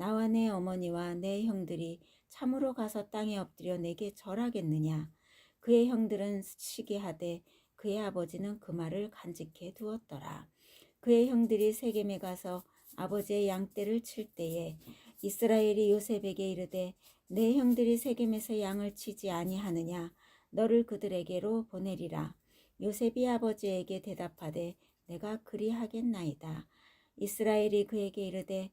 나와 내 어머니와 내 형들이 참으로 가서 땅에 엎드려 내게 절하겠느냐? 그의 형들은 시기하되 그의 아버지는 그 말을 간직해 두었더라. 그의 형들이 세겜에 가서 아버지의 양떼를 칠 때에 이스라엘이 요셉에게 이르되 내 형들이 세겜에서 양을 치지 아니하느냐? 너를 그들에게로 보내리라. 요셉이 아버지에게 대답하되 내가 그리하겠나이다. 이스라엘이 그에게 이르되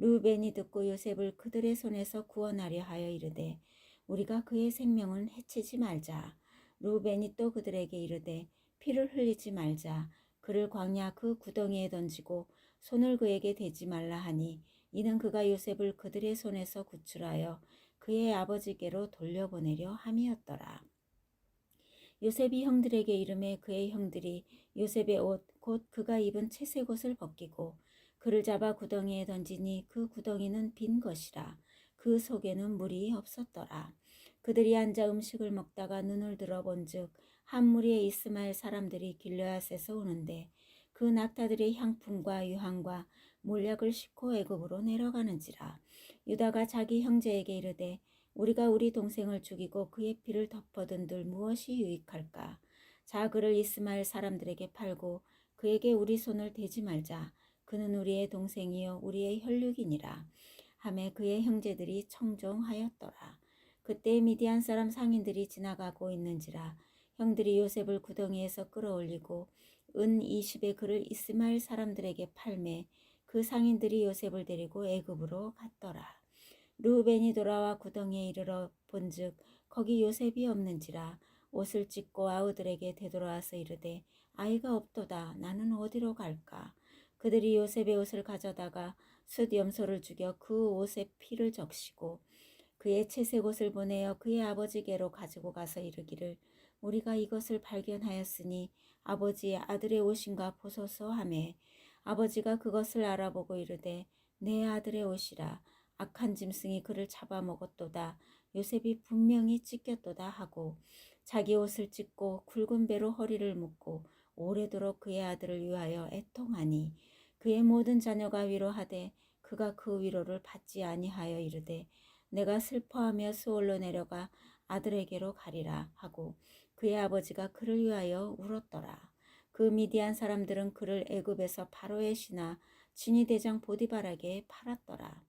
루벤이 듣고 요셉을 그들의 손에서 구원하려 하여 이르되 우리가 그의 생명은 해치지 말자. 루벤이 또 그들에게 이르되 피를 흘리지 말자. 그를 광야 그 구덩이에 던지고 손을 그에게 대지 말라 하니 이는 그가 요셉을 그들의 손에서 구출하여 그의 아버지께로 돌려보내려 함이었더라. 요셉이 형들에게 이름해 그의 형들이 요셉의 옷 곧 그가 입은 채색 옷을 벗기고 그를 잡아 구덩이에 던지니 그 구덩이는 빈 것이라. 그 속에는 물이 없었더라. 그들이 앉아 음식을 먹다가 눈을 들어본즉 한 무리의 이스마엘 사람들이 길르앗에서 오는데 그 낙타들의 향품과 유황과 몰약을 싣고 애굽으로 내려가는지라. 유다가 자기 형제에게 이르되 우리가 우리 동생을 죽이고 그의 피를 덮어둔들 무엇이 유익할까? 자 그를 이스마엘 사람들에게 팔고 그에게 우리 손을 대지 말자 그는 우리의 동생이요 우리의 혈육이니라. 하매 그의 형제들이 청종하였더라. 그때 미디안 사람 상인들이 지나가고 있는지라 형들이 요셉을 구덩이에서 끌어올리고 은 20의 그를 이스마엘 사람들에게 팔매 그 상인들이 요셉을 데리고 애굽으로 갔더라. 루벤이 돌아와 구덩이에 이르러 본즉 거기 요셉이 없는지라 옷을 찢고 아우들에게 되돌아와서 이르되 아이가 없도다. 나는 어디로 갈까 그들이 요셉의 옷을 가져다가 숫 염소를 죽여 그 옷에 피를 적시고 그의 채색 옷을 보내어 그의 아버지께로 가지고 가서 이르기를 우리가 이것을 발견하였으니 아버지의 아들의 옷인가 보소서 하매 아버지가 그것을 알아보고 이르되 내 아들의 옷이라. 악한 짐승이 그를 잡아먹었도다. 요셉이 분명히 찢겼도다. 하고 자기 옷을 찢고 굵은 배로 허리를 묶고 오래도록 그의 아들을 위하여 애통하니 그의 모든 자녀가 위로하되 그가 그 위로를 받지 아니하여 이르되 내가 슬퍼하며 수월로 내려가 아들에게로 가리라 하고 그의 아버지가 그를 위하여 울었더라. 그 미디안 사람들은 그를 애굽에서 바로의 신하 진위 대장 보디발에게 팔았더라.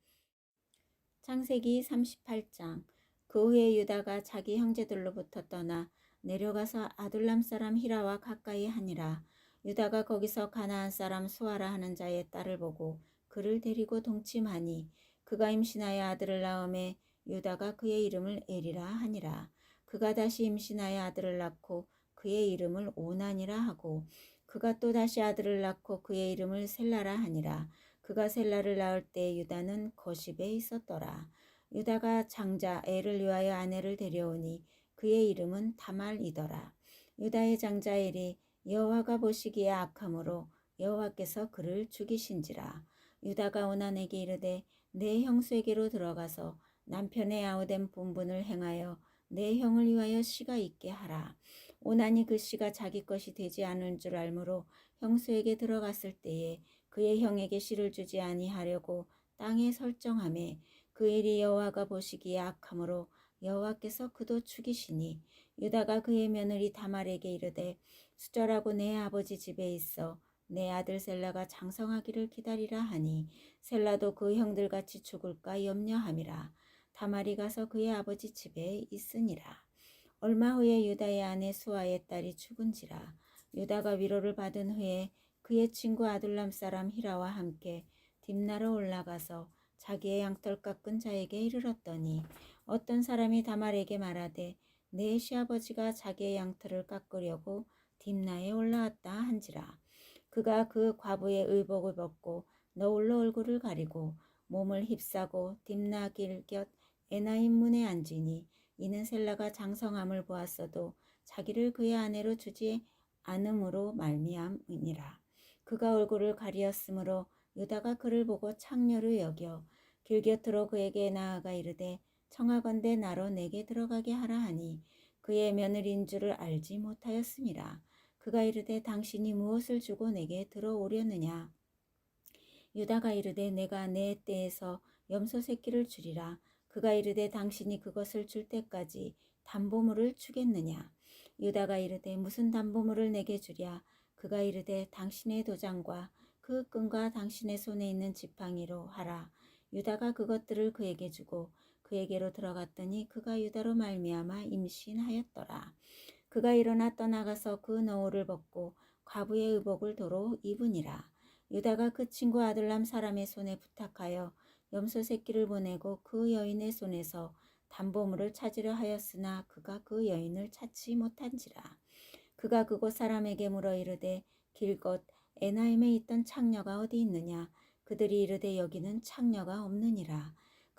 창세기 38장 그 후에 유다가 자기 형제들로부터 떠나 내려가서 아둘람 사람 히라와 가까이 하니라. 유다가 거기서 가나안 사람 수아라 하는 자의 딸을 보고 그를 데리고 동침하니 그가 임신하여 아들을 낳음에 유다가 그의 이름을 에리라 하니라. 그가 다시 임신하여 아들을 낳고 그의 이름을 오난이라 하고 그가 또 다시 아들을 낳고 그의 이름을 셀라라 하니라. 그가 셀라를 낳을 때 유다는 거십에 있었더라. 유다가 장자 엘을 위하여 아내를 데려오니 그의 이름은 다말이더라. 유다의 장자 엘이 여호와가 보시기에 악함으로 여호와께서 그를 죽이신지라. 유다가 오난에게 이르되 내 형수에게로 들어가서 남편의 아우된 본분을 행하여 내 형을 위하여 씨가 있게 하라. 오난이 그 씨가 자기 것이 되지 않을 줄 알므로 형수에게 들어갔을 때에 그의 형에게 씨를 주지 아니하려고 땅에 설정함에 그 일이 여호와가 보시기에 악함으로 여호와께서 그도 죽이시니 유다가 그의 며느리 다말에게 이르되 수절하고 내 아버지 집에 있어. 내 아들 셀라가 장성하기를 기다리라 하니 셀라도 그 형들 같이 죽을까 염려함이라. 다말이 가서 그의 아버지 집에 있으니라. 얼마 후에 유다의 아내 수아의 딸이 죽은지라. 유다가 위로를 받은 후에 그의 친구 아둘람 사람 히라와 함께 딥나로 올라가서 자기의 양털 깎은 자에게 이르렀더니 어떤 사람이 다말에게 말하되 내 시아버지가 자기의 양털을 깎으려고 딥나에 올라왔다 한지라 그가 그 과부의 의복을 벗고 너울로 얼굴을 가리고 몸을 휩싸고 딥나 길곁 에나임 문에 앉으니 이는 셀라가 장성함을 보았어도 자기를 그의 아내로 주지 않음으로 말미암으니라. 그가 얼굴을 가리었으므로 유다가 그를 보고 창녀를 여겨 길 곁으로 그에게 나아가 이르되 청하건대 나로 내게 들어가게 하라 하니 그의 며느리인 줄을 알지 못하였음이라. 그가 이르되 당신이 무엇을 주고 내게 들어오려느냐. 유다가 이르되 내가 내 때에서 염소 새끼를 주리라. 그가 이르되 당신이 그것을 줄 때까지 담보물을 주겠느냐. 유다가 이르되 무슨 담보물을 내게 주랴. 그가 이르되 당신의 도장과 그 끈과 당신의 손에 있는 지팡이로 하라. 유다가 그것들을 그에게 주고 그에게로 들어갔더니 그가 유다로 말미암아 임신하였더라. 그가 일어나 떠나가서 그 너울을 벗고 과부의 의복을 도로 입으니라. 유다가 그 친구 아들람 사람의 손에 부탁하여 염소 새끼를 보내고 그 여인의 손에서 담보물을 찾으려 하였으나 그가 그 여인을 찾지 못한지라. 그가 그곳 사람에게 물어 이르되 길것 에나임에 있던 창녀가 어디 있느냐 그들이 이르되 여기는 창녀가 없느니라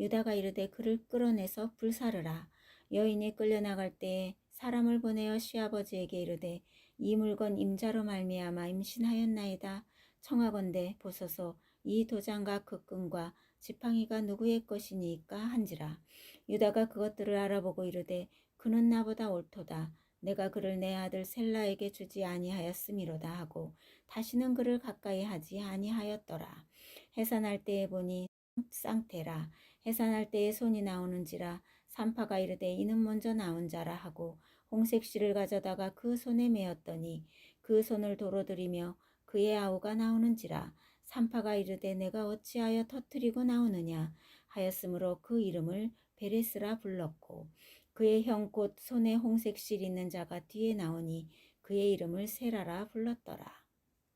유다가 이르되 그를 끌어내서 불사르라. 여인이 끌려나갈 때에 사람을 보내어 시아버지에게 이르되 이 물건 임자로 말미암아 임신하였나이다. 청하건대 보소서. 이 도장과 그 끈과 지팡이가 누구의 것이니까 한지라. 유다가 그것들을 알아보고 이르되 그는 나보다 옳도다. 내가 그를 내 아들 셀라에게 주지 아니하였음이로다 하고 다시는 그를 가까이 하지 아니하였더라. 해산할 때에 보니 쌍태라 해산할 때에 손이 나오는지라 산파가 이르되 이는 먼저 나온 자라 하고 홍색 실을 가져다가 그 손에 메었더니 그 손을 도로 들이며 그의 아우가 나오는지라 산파가 이르되 내가 어찌하여 터뜨리고 나오느냐 하였으므로 그 이름을 베레스라 불렀고 그의 형 곧 손에 홍색 실 있는 자가 뒤에 나오니 그의 이름을 세라라 불렀더라.